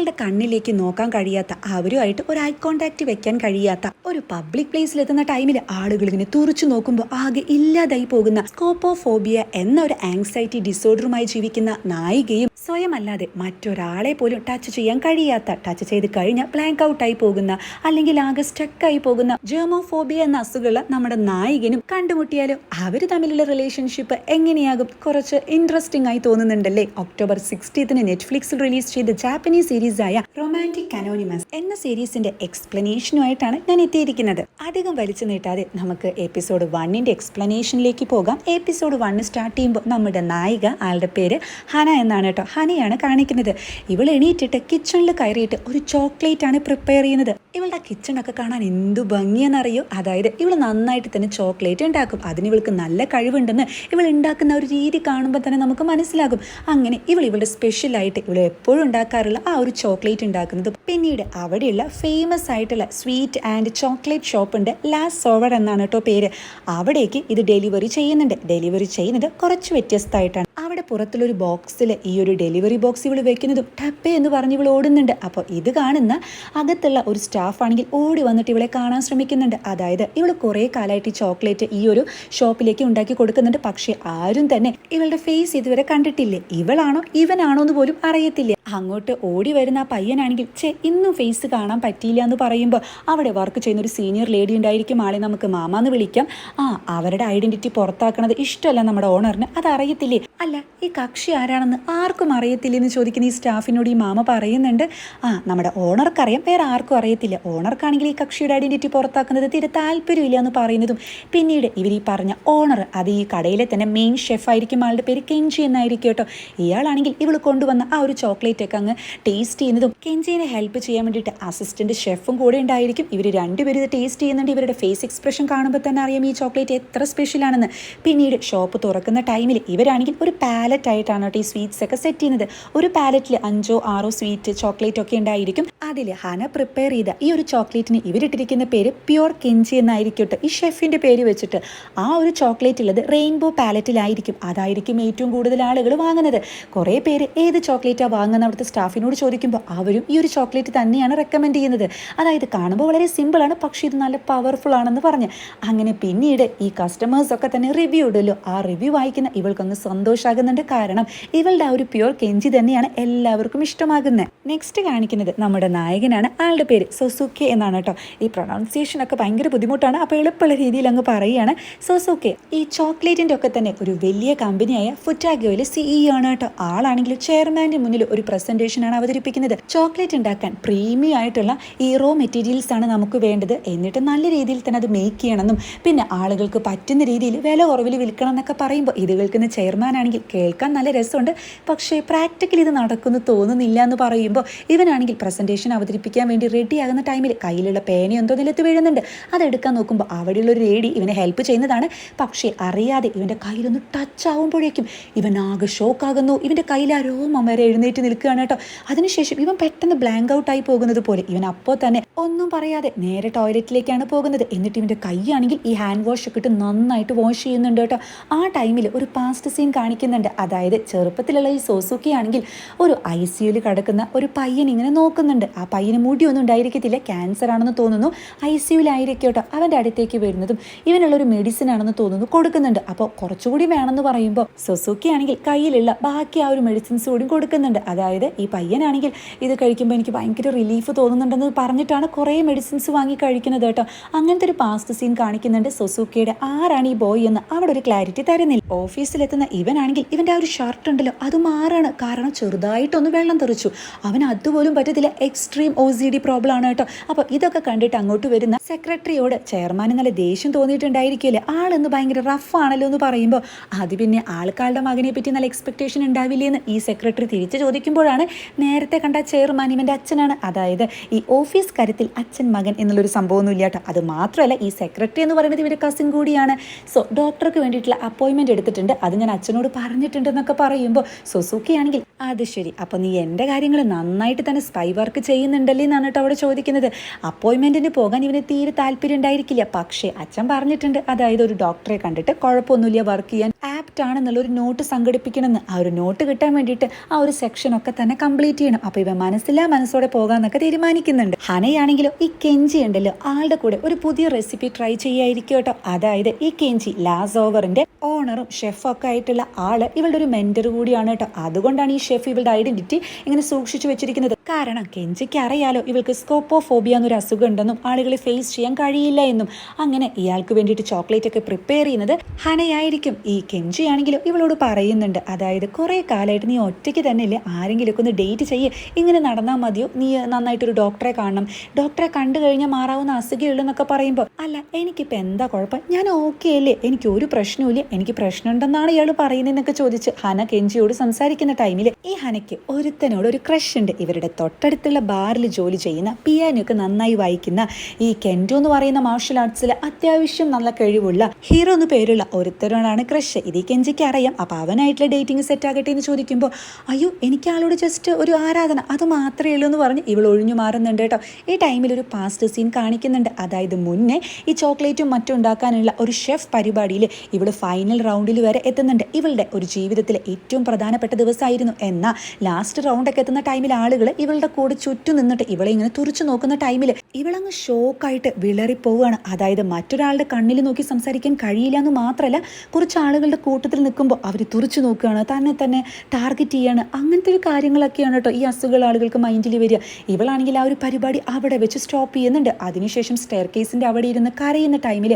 ഇവളുടെ കണ്ണിലേക്ക് നോക്കാൻ കഴിയാത്ത അവരുമായിട്ട് ഒരു ഐ കോണ്ടാക്ട് വെക്കാൻ കഴിയാത്ത ഒരു പബ്ലിക് പ്ലേസിൽ എത്തുന്ന ടൈമിൽ ആളുകൾ ഇങ്ങനെ തുറച്ചു നോക്കുമ്പോൾ ആകെ ഇല്ലാതായി പോകുന്ന സ്കോപ്പോഫോബിയ എന്ന ഒരു ആങ്സൈറ്റി ഡിസോർഡറുമായി ജീവിക്കുന്ന നായികയും സ്വയമല്ലാതെ മറ്റൊരാളെ പോലും ടച്ച് ചെയ്യാൻ കഴിയാത്ത ടച്ച് ചെയ്ത് കഴിഞ്ഞാൽ ബ്ലാങ്ക് ഔട്ടായി പോകുന്ന അല്ലെങ്കിൽ ആകെ സ്റ്റക്കായി പോകുന്ന ജേമോഫോബിയ എന്ന അസുഖമുള്ള നമ്മുടെ നായികനും കണ്ടുമുട്ടിയാലും അവർ തമ്മിലുള്ള റിലേഷൻഷിപ്പ് എങ്ങനെയാകും? കുറച്ച് ഇൻട്രസ്റ്റിംഗ് ആയി തോന്നുന്നുണ്ടല്ലേ? ഒക്ടോബർ സിക്സ്റ്റീത്തിന് നെറ്റ്ഫ്ലിക്സിൽ റിലീസ് ചെയ്ത ജാപ്പനീസ് സീരീസ് ആയ റൊമാന്റിക് അനോണിമസ് എന്ന സീരീസിന്റെ എക്സ്പ്ലനേഷനുമായിട്ടാണ് ഞാൻ എത്തിയിരിക്കുന്നത്. അധികം വലിച്ചു നീട്ടാതെ നമുക്ക് എപ്പിസോഡ് വണ്ണിന്റെ എക്സ്പ്ലനേഷനിലേക്ക് പോകാം. എപ്പിസോഡ് വണ്ണ് സ്റ്റാർട്ട് ചെയ്യുമ്പോൾ നമ്മുടെ നായിക ആളുടെ പേര് ഹന എന്നാണ് കേട്ടോ. ഹനയാണ് കാണിക്കുന്നത്. ഇവൾ എണീറ്റിട്ട് കിച്ചണിൽ കയറിയിട്ട് ഒരു ചോക്ലേറ്റ് ആണ് പ്രിപ്പയർ ചെയ്യുന്നത്. ഇവളുടെ കിച്ചണൊക്കെ കാണാൻ എന്തു ഭംഗിയെന്നറിയോ അതായത് ഇവൾ നന്നായിട്ട് തന്നെ ചോക്ലേറ്റ് ഉണ്ടാക്കും. അതിന് ഇവൾക്ക് നല്ല കഴിവുണ്ടെന്ന് ഇവൾ ഉണ്ടാക്കുന്ന ഒരു രീതി കാണുമ്പോൾ തന്നെ നമുക്ക് മനസ്സിലാകും. അങ്ങനെ ഇവൾ ഇവളുടെ സ്പെഷ്യലായിട്ട് ഇവൾ എപ്പോഴും ഉണ്ടാക്കാറുള്ള ആ ഒരു ചോക്ലേറ്റ് ഉണ്ടാക്കുന്നത്. പിന്നീട് അവിടെയുള്ള ഫേമസ് ആയിട്ടുള്ള സ്വീറ്റ് ആൻഡ് ചോക്ലേറ്റ് ഷോപ്പ് ഉണ്ട്. ലാസ്റ്റ് സോവർ എന്നാണ് കേട്ടോ പേര്. അവിടേക്ക് ഇത് ഡെലിവറി ചെയ്യുന്നുണ്ട്. ഡെലിവറി ചെയ്യുന്നത് കുറച്ച് വ്യത്യസ്തമായിട്ടാണ്. അവിടെ പുറത്തുള്ളൊരു ബോക്സിൽ ഈ ഒരു ഡെലിവറി ബോക്സ് ഇവൾ വെക്കുന്നതും ടപ്പേ എന്ന് പറഞ്ഞ് ഇവൾ ഓടുന്നുണ്ട്. അപ്പോൾ ഇത് കാണുന്ന അകത്തുള്ള ഒരു സ്റ്റാഫാണെങ്കിൽ ഓടി വന്നിട്ട് ഇവളെ കാണാൻ ശ്രമിക്കുന്നുണ്ട്. അതായത് ഇവൾ കുറേ കാലമായിട്ട് ഈ ചോക്ലേറ്റ് ഈ ഒരു ഷോപ്പിലേക്ക് ഉണ്ടാക്കി കൊടുക്കുന്നുണ്ട്. പക്ഷേ ആരും തന്നെ ഇവളുടെ ഫേസ് ഇതുവരെ കണ്ടിട്ടില്ലേ? ഇവളാണോ? ഇവനാണോ എന്ന് പോലും അറിയത്തില്ല? അങ്ങോട്ട് ഓടി വരുന്ന ആ പയ്യനാണെങ്കിൽ ചേ ഇന്നും ഫേസ് കാണാൻ പറ്റിയില്ല എന്ന് പറയുമ്പോൾ അവിടെ വർക്ക് ചെയ്യുന്ന ഒരു സീനിയർ ലേഡി ഉണ്ടായിരിക്കും. ആളെ നമുക്ക് മാമാന്ന് വിളിക്കാം. ആ അവരുടെ ഐഡന്റിറ്റി പുറത്താക്കണത് ഇഷ്ടമല്ല നമ്മുടെ ഓണറിന് അത് അറിയത്തില്ലേ അല്ല ഈ കക്ഷി ആരാണെന്ന് ആർക്കും അറിയത്തില്ല എന്ന് ചോദിക്കുന്ന ഈ സ്റ്റാഫിനോട് ഈ മാമ പറയുന്നുണ്ട്. ആ നമ്മുടെ ഓണർക്കറിയാം വേറെ ആർക്കും അറിയത്തില്ല. ഓണർക്കാണെങ്കിൽ ഈ കക്ഷിയുടെ ഐഡന്റിറ്റി പുറത്താക്കുന്നത് തീരെ താല്പര്യമില്ല എന്ന് പറയുന്നതും. പിന്നീട് ഇവർ ഈ പറഞ്ഞ ഓണർ അത് ഈ കടയിലെ തന്നെ മെയിൻ ഷെഫായിരിക്കും ആളുടെ പേര് കെഞ്ചി എന്നായിരിക്കും കേട്ടോ. ഇയാളാണെങ്കിൽ ഇവൾ കൊണ്ടുവന്ന ആ ഒരു ചോക്ലേറ്റ് ഒക്കെ അങ്ങ് ടേസ്റ്റ് ചെയ്യുന്നതും കെഞ്ചിനെ ഹെൽപ്പ് ചെയ്യാൻ വേണ്ടിയിട്ട് അസിസ്റ്റന്റ് ഷെഫും കൂടെ ഉണ്ടായിരിക്കും. ഇവർ രണ്ടുപേരും ഇത് ടേസ്റ്റ് ചെയ്യുന്നുണ്ട്. ഇവരുടെ ഫേസ് എക്സ്പ്രഷൻ കാണുമ്പോൾ തന്നെ അറിയാം ഈ ചോക്ലേറ്റ് എത്ര സ്പെഷ്യൽ ആണെന്ന്. പിന്നീട് ഷോപ്പ് തുറക്കുന്ന ടൈമിൽ ഇവരാണെങ്കിൽ ഒരു പാലറ്റ് ആയിട്ടാണ് കേട്ടോ ഈ സ്വീറ്റ്സ് ഒക്കെ സെറ്റ് ചെയ്യുന്നത്. ഒരു പാലറ്റിൽ അഞ്ചോ ആറോ സ്വീറ്റ് ചോക്ലേറ്റ് ഒക്കെ ഉണ്ടായിരിക്കും. അതിൽ ഹന പ്രിപ്പയർ ചെയ്ത ഈ ഒരു ചോക്ലേറ്റിന് ഇവരിട്ടിരിക്കുന്ന പേര് പ്യുർ കെഞ്ചി എന്നായിരിക്കട്ടെ ഈ ഷെഫിന്റെ പേര് വെച്ചിട്ട് ആ ഒരു ചോക്ലേറ്റ് ഉള്ളത് റെയിൻബോ പാലറ്റിലായിരിക്കും അതായിരിക്കും ഏറ്റവും കൂടുതൽ ആളുകൾ വാങ്ങുന്നത്. കുറേ പേര് ഏത് ചോക്ലേറ്റാണ് വാങ്ങുന്ന അവിടുത്തെ സ്റ്റാഫിനോട് ചോദിക്കുമ്പോൾ അവരും ഈ ഒരു ചോക്ലേറ്റ് തന്നെയാണ് റെക്കമെൻഡ് ചെയ്യുന്നത്. അതായത് കാണുമ്പോൾ വളരെ സിമ്പിളാണ് പക്ഷേ ഇത് നല്ല പവർഫുൾ ആണെന്ന് പറഞ്ഞ്. അങ്ങനെ പിന്നീട് ഈ കസ്റ്റമേഴ്സ് ഒക്കെ തന്നെ റിവ്യൂ ഇടുമല്ലോ ആ റിവ്യൂ വായിക്കുന്ന ഇവൾക്കൊന്ന് സന്തോഷമാകുന്നുണ്ട് കാരണം ഇവളുടെ ആ ഒരു പ്യുവർ കെഞ്ചി തന്നെയാണ് എല്ലാവർക്കും ഇഷ്ടമാകുന്നത് നെക്സ്റ്റ് കാണിക്കുന്നത് നമ്മുടെ നായകനാണ്. ആളുടെ പേര് സൊസുക്കെ എന്നാണ് കേട്ടോ. ഈ പ്രൊണൗൺസിയേഷൻ ഒക്കെ ഭയങ്കര ബുദ്ധിമുട്ടാണ്. അപ്പോൾ എളുപ്പമുള്ള രീതിയിൽ അങ്ങ് പറയുകയാണ്. സൊസുക്കെ ഈ ചോക്ലേറ്റിന്റെ ഒക്കെ തന്നെ ഒരു വലിയ കമ്പനിയായ ഫുറ്റാഗോയിലെ സിഇഒ ആണ് കേട്ടോ. ആളാണെങ്കിൽ ചെയർമാന്റെ മുന്നിൽ ഒരു പ്രസന്റേഷൻ ആണ് അവതരിപ്പിക്കുന്നത്. ചോക്ലേറ്റ് ഉണ്ടാക്കാൻ പ്രീമിയം ആയിട്ടുള്ള ഈ റോ മെറ്റീരിയൽസ് ആണ് നമുക്ക് വേണ്ടത്. എന്നിട്ട് നല്ല രീതിയിൽ തന്നെ അത് മേക്ക് ചെയ്യണമെന്നും പിന്നെ ആളുകൾക്ക് പറ്റുന്ന രീതിയിൽ വില കുറവിൽ വിൽക്കണം എന്നൊക്കെ പറയുമ്പോൾ ഇത് കേൾക്കുന്ന ചെയർമാൻ ആണെങ്കിൽ കേൾക്കാൻ നല്ല രസമുണ്ട്. പക്ഷേ പ്രാക്ടിക്കലി ഇത് നടക്കുന്നു തോന്നുന്നില്ല എന്ന് പറയുമ്പോൾ ഇവനാണെങ്കിൽ പ്രസന്റേഷൻ അവതരിപ്പിക്കാൻ വേണ്ടി റെഡിയാകുന്ന ടൈമിൽ കയ്യിലുള്ള പേന എന്തോ നിലത്ത് വീഴുന്നുണ്ട്. അതെടുക്കാൻ നോക്കുമ്പോൾ അവിടെയുള്ള ഒരു ലേഡി ഇവനെ ഹെൽപ്പ് ചെയ്യുന്നതാണ്. പക്ഷേ അറിയാതെ ഇവന്റെ കയ്യിലൊന്ന് ടച്ച് ആവുമ്പോഴേക്കും ഇവൻ ആകെ ഷോക്കാകുന്നു ഇവന്റെ കയ്യിൽ ആ രോമം വരെ എഴുന്നേറ്റ് നിൽക്കുകയാണ് കേട്ടോ. അതിനുശേഷം ഇവൻ പെട്ടെന്ന് ബ്ലാങ്ക് ഔട്ട് ആയി പോകുന്നത് പോലെ ഇവൻ അപ്പോൾ തന്നെ ഒന്നും പറയാതെ നേരെ ടോയ്ലറ്റിലേക്കാണ് പോകുന്നത്. എന്നിട്ട് ഇവന്റെ കൈയാണെങ്കിൽ ഈ ഹാൻഡ് വാഷ് ഒക്കെ ഇട്ട് നന്നായിട്ട് വാഷ് ചെയ്യുന്നുണ്ട് കേട്ടോ. ആ ടൈമിൽ ഒരു പാസ്റ്റ് സീൻ കാണിക്കുന്നുണ്ട്. അതായത് ചെറുപ്പത്തിലുള്ള ഈ സോസൂക്കി ആണെങ്കിൽ ഒരു ഐ സിയുയിൽ കിടക്കുന്ന ഒരു പയ്യൻ ഇങ്ങനെ നോക്കുന്നുണ്ട്. ആ പയ്യന് മുടിയൊന്നും ഉണ്ടായിരിക്കത്തില്ല. ക്യാൻസർ ആണെന്ന് തോന്നുന്നു. ഐ സിയുലായിരിക്കും കേട്ടോ. അവന്റെ അടുത്തേക്ക് വരുന്നതും ഇവനുള്ളൊരു മെഡിസിൻ ആണെന്ന് തോന്നുന്നു കൊടുക്കുന്നുണ്ട്. അപ്പോൾ കുറച്ചുകൂടി വേണമെന്ന് പറയുമ്പോൾ സൊസൂക്കിയാണെങ്കിൽ കയ്യിലുള്ള ബാക്കി ആ ഒരു മെഡിസിൻസ് കൂടി കൊടുക്കുന്നുണ്ട്. അതായത് ഈ പയ്യനാണെങ്കിൽ ഇത് കഴിക്കുമ്പോൾ എനിക്ക് ഭയങ്കര റിലീഫ് തോന്നുന്നുണ്ടെന്ന് പറഞ്ഞിട്ടാണ് കുറേ മെഡിസിൻസ് വാങ്ങി കഴിക്കുന്നത് കേട്ടോ. അങ്ങനത്തെ ഒരു പാസ്റ്റ് സീൻ കാണിക്കുന്നുണ്ട് സൊസൂക്കിയുടെ. ആരാണ് ഈ ബോയ് എന്ന്? അവിടെ ഒരു ക്ലാരിറ്റി തരുന്നില്ല. ഓഫീസിലെത്തുന്ന ഇവനാണെങ്കിൽ ഇവന്റെ ആ ഒരു ഷർട്ട് ഉണ്ടല്ലോ അത് മാറാണ്. കാരണം ചെറുതായിട്ടൊന്ന് വെള്ളം തെറിച്ചു. അവൻ അതുപോലും പറ്റത്തില്ല. Extreme O C D problem ആണ് കേട്ടോ. അപ്പോൾ ഇതൊക്കെ കണ്ടിട്ട് അങ്ങോട്ട് വരുന്ന സെക്രട്ടറിയോട് ചെയർമാൻ നല്ല ദേഷ്യം തോന്നിയിട്ടുണ്ടായിരിക്കില്ലേ? ആളെന്ന് ഭയങ്കര റഫ് ആണല്ലോ എന്ന് പറയുമ്പോൾ അത് പിന്നെ ആൾക്കാരുടെ മകനെ പറ്റി നല്ല എക്സ്പെക്ടേഷൻ ഉണ്ടാവില്ലേ എന്ന് ഈ സെക്രട്ടറി തിരിച്ചു ചോദിക്കുമ്പോഴാണ് നേരത്തെ കണ്ട ചെയർമാൻ ഇവന്റെ അച്ഛനാണ്. അതായത് ഈ ഓഫീസ് കാര്യത്തിൽ അച്ഛൻ മകൻ എന്നുള്ളൊരു സംഭവമൊന്നും ഇല്ല കേട്ടോ. അത് മാത്രമല്ല ഈ സെക്രട്ടറി എന്ന് പറയുന്നത് ഇവരുടെ കസിൻ കൂടിയാണ്. സോ ഡോക്ടർക്ക് വേണ്ടിയിട്ടുള്ള അപ്പോയിൻമെന്റ് എടുത്തിട്ടുണ്ട്. അത് ഞാൻ അച്ഛനോട് പറഞ്ഞിട്ടുണ്ടെന്നൊക്കെ പറയുമ്പോൾ സുസുക്കി ആണെങ്കിൽ അത് ശരി. അപ്പോൾ നീ എന്റെ കാര്യങ്ങൾ നന്നായിട്ട് തന്നെ സ്പൈ വർക്ക് ചെയ്യുന്നുണ്ടല്ലേ എന്നാണ് കേട്ടോ അവിടെ ചോദിക്കുന്നത്. അപ്പോയിൻമെന്റിന് പോകാൻ ഇവന് തീരെ താല്പര്യം ഉണ്ടായിരിക്കില്ല. പക്ഷേ അച്ഛൻ പറഞ്ഞിട്ടുണ്ട്. അതായത് ഒരു ഡോക്ടറെ കണ്ടിട്ട് കുഴപ്പമൊന്നുമില്ല വർക്ക് ചെയ്യാൻ. ആപ്റ്റ് ആണെന്നുള്ള ഒരു നോട്ട് സംഘടിപ്പിക്കണമെന്ന്. ആ ഒരു നോട്ട് കിട്ടാൻ വേണ്ടിയിട്ട് ആ ഒരു സെക്ഷനൊക്കെ ഒക്കെ തന്നെ കംപ്ലീറ്റ് ചെയ്യണം. അപ്പൊ ഇവ മനസ്സിലാ മനസ്സോടെ പോകാന്നൊക്കെ തീരുമാനിക്കുന്നുണ്ട്. ഹനയാണെങ്കിലോ ഈ കെഞ്ചി ഉണ്ടല്ലോ ആളുടെ കൂടെ ഒരു പുതിയ റെസിപ്പി ട്രൈ ചെയ്യായിരിക്കും കേട്ടോ. അതായത് ഈ കെഞ്ചി ലാസ് ഓവറിന്റെ ഓണറും ഷെഫും ഒക്കെ ആയിട്ടുള്ള ആൾ ഇവളുടെ ഒരു മെന്റർ കൂടിയാണ് കേട്ടോ. അതുകൊണ്ടാണ് ഈ ഷെഫ് ഇവളുടെ ഐഡന്റിറ്റി ഇങ്ങനെ സൂക്ഷിച്ചു വെച്ചിരിക്കുന്നത്. കാരണം കെഞ്ചിക്ക് അറിയാലോ ഇവൾക്ക് സ്കോപ്പോഫോബിയ എന്നൊരു അസുഖം ഉണ്ടെന്നും ആളുകളെ ഫേസ് ചെയ്യാൻ കഴിയില്ല എന്നും. അങ്ങനെ ഇയാൾക്ക് വേണ്ടിയിട്ട് ചോക്ലേറ്റ് ഒക്കെ പ്രിപ്പയർ ചെയ്യുന്നത് ഹനയായിരിക്കും. ഈ കെഞ്ചി ആണെങ്കിലും ഇവളോട് പറയുന്നുണ്ട്. അതായത് കുറെ കാലമായിട്ട് നീ ഒറ്റയ്ക്ക് തന്നെ ഇല്ലേ ആരെങ്കിലുമൊക്കെ ഒന്ന് ഡേറ്റ് ചെയ്യ്. ഇങ്ങനെ നടന്നാൽ മതിയോ? നീ നന്നായിട്ടൊരു ഡോക്ടറെ കാണണം. ഡോക്ടറെ കണ്ടു കഴിഞ്ഞാൽ മാറാവുന്ന അസുഖമുള്ളൂ എന്നൊക്കെ പറയുമ്പോൾ അല്ല എനിക്കിപ്പോൾ എന്താ കുഴപ്പം? ഞാൻ ഓക്കെ അല്ലേ? എനിക്ക് ഒരു പ്രശ്നവുമില്ല എനിക്ക് പ്രശ്നമുണ്ടെന്നാണ് ഇയാൾ പറയുന്നതെന്നൊക്കെ ചോദിച്ച് ഹന കെഞ്ചിയോട് സംസാരിക്കുന്ന ടൈമിൽ ഈ ഹനയ്ക്ക് ഒരുത്തനോട് ഒരു ക്രഷ് ഉണ്ട്. ഇവരുടെ തൊട്ടടുത്തുള്ള ബാറിൽ ജോലി ചെയ്യുന്ന പിയാനൊക്കെ നന്നായി വായിക്കുന്ന ഈ കെൻഡോ എന്ന് പറയുന്ന മാർഷൽ ആർട്സിൽ അത്യാവശ്യം നല്ല കഴിവുള്ള ഹീറോ എന്ന് പേരുള്ള ഒരുത്തരോടാണ് ക്രഷ് ഇത് ഈ കെഞ്ചിക്ക് അറിയാം. അപ്പോൾ അവനായിട്ടുള്ള ഡേറ്റിംഗ് സെറ്റ് ആകട്ടെ എന്ന് ചോദിക്കുമ്പോൾ അയ്യോ എനിക്ക് ആളോട് ജസ്റ്റ് ഒരു ആരാധന. അത് മാത്രമേ ഉള്ളൂ എന്ന് പറഞ്ഞ് ഇവൾ ഒഴിഞ്ഞു മാറുന്നുണ്ട് കേട്ടോ. ഈ ടൈമിൽ ഒരു പാസ്റ്റ് സീൻ കാണിക്കുന്നുണ്ട്. അതായത് മുന്നേ ഈ ചോക്ലേറ്റും മറ്റും ഉണ്ടാക്കാനുള്ള ഒരു ഷെഫ് പരിപാടിയിൽ ഇവൾ ഫൈനൽ റൗണ്ടിൽ വരെ എത്തുന്നുണ്ട്. ഇവളുടെ ഒരു ജീവിതത്തിലെ ഏറ്റവും പ്രധാനപ്പെട്ട ദിവസമായിരുന്നു. എന്നാൽ ലാസ്റ്റ് റൗണ്ടൊക്കെ എത്തുന്ന ടൈമിൽ ആളുകൾ ഇവളുടെ കൂടെ ചുറ്റും നിന്നിട്ട് ഇവളെ ഇങ്ങനെ തുറച്ചു നോക്കുന്ന ടൈമിൽ ഇവളങ്ങ് ഷോക്കായിട്ട് വിളറിപ്പോവുകയാണ് അതായത് മറ്റൊരാളുടെ കണ്ണിൽ നോക്കി സംസാരിക്കാൻ കഴിയില്ല എന്ന് മാത്രമല്ല കുറച്ച് ആളുകളുടെ കൂട്ടത്തിൽ നിൽക്കുമ്പോൾ അവർ തുറച്ചു നോക്കുകയാണ്. തന്നെ തന്നെ ടാർഗറ്റ് ചെയ്യാണ്. അങ്ങനത്തെ ഒരു കാര്യങ്ങളൊക്കെയാണ് കേട്ടോ ഈ അസുഖങ്ങൾ ആളുകൾക്ക് മൈൻഡിൽ വരിക. ഇവളാണെങ്കിൽ ആ ഒരു പരിപാടി അവിടെ വെച്ച് സ്റ്റോപ്പ് ചെയ്യുന്നുണ്ട്. അതിനുശേഷം സ്റ്റെയർ കേസിന്റെ അവിടെ ഇരുന്ന് കരയുന്ന ടൈമിൽ